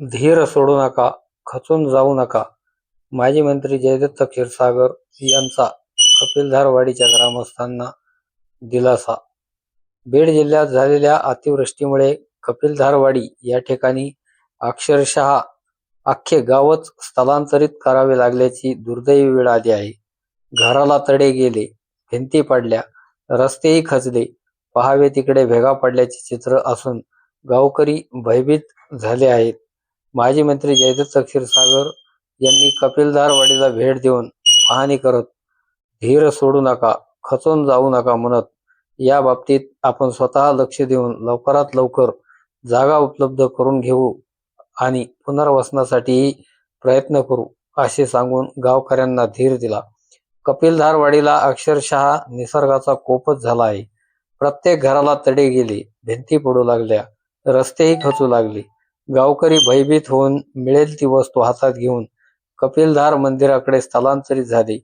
धीर सोडू नका खचून जाऊ नका. माजी मंत्री जयदत्त क्षीरसागर यांचा कपिलधारवाडीच्या ग्रामस्थांना दिलासा. बीड जिल्ह्यात झालेल्या अतिवृष्टीमुळे कपिलधारवाडी या ठिकाणी अक्षरशः अख्खे गावच स्थलांतरित करावे लागल्याची दुर्दैवी वेळ आली आहे. घराला तडे गेले भिंती पडल्या रस्तेही खचले पहावे तिकडे भेगा पडल्याचे चित्र असून गावकरी भयभीत झाले आहेत. माजी मंत्री जयदत्त क्षीरसागर यांनी कपिलधारवाडीला भेट देऊन पाहणी करत धीर सोडू नका खचून जाऊ नका म्हणत या बाबतीत आपण स्वतः लक्ष देऊन लवकरात लवकर जागा उपलब्ध करून घेऊ आणि पुनर्वसनासाठीही प्रयत्न करू असे सांगून गावकऱ्यांना धीर दिला. कपिलधारवाडीला अक्षरशः निसर्गाचा कोपच झाला आहे. प्रत्येक घराला तडे गेले भिंती पडू लागल्या रस्तेही खचू लागले. गावकरी भयभीत होऊन मिळेल ती वस्तू हातात घेऊन कपिलधार मंदिराकडे स्थलांतरित झाली.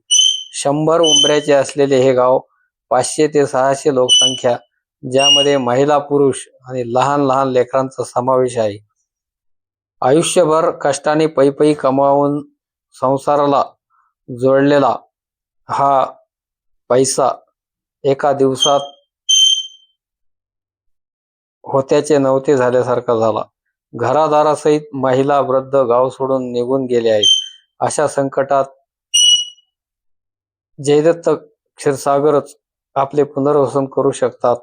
शंभर उंबऱ्याचे असलेले हे गाव पाचशे ते सहाशे लोकसंख्या ज्यामध्ये महिला पुरुष आणि लहान लहान लेकरांचा समावेश आहे. आयुष्यभर कष्टाने पैपई कमावून संसाराला जोडलेला हा पैसा एका दिवसात होत्याचे नव्हते झाल्यासारखा झाला. घरादारासहित महिला वृद्ध गाव सोडून निघून गेले आहेत. अशा संकटात जयदत्त क्षीरसागरच आपले पुनर्वसन करू शकतात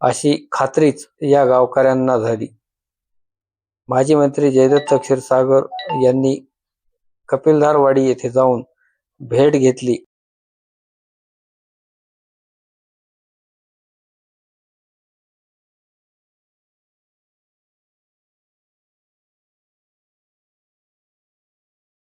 अशी खात्रीच या गावकऱ्यांना झाली. माजी मंत्री जयदत्त क्षीरसागर यांनी कपिलधारवाडी येथे जाऊन भेट घेतली.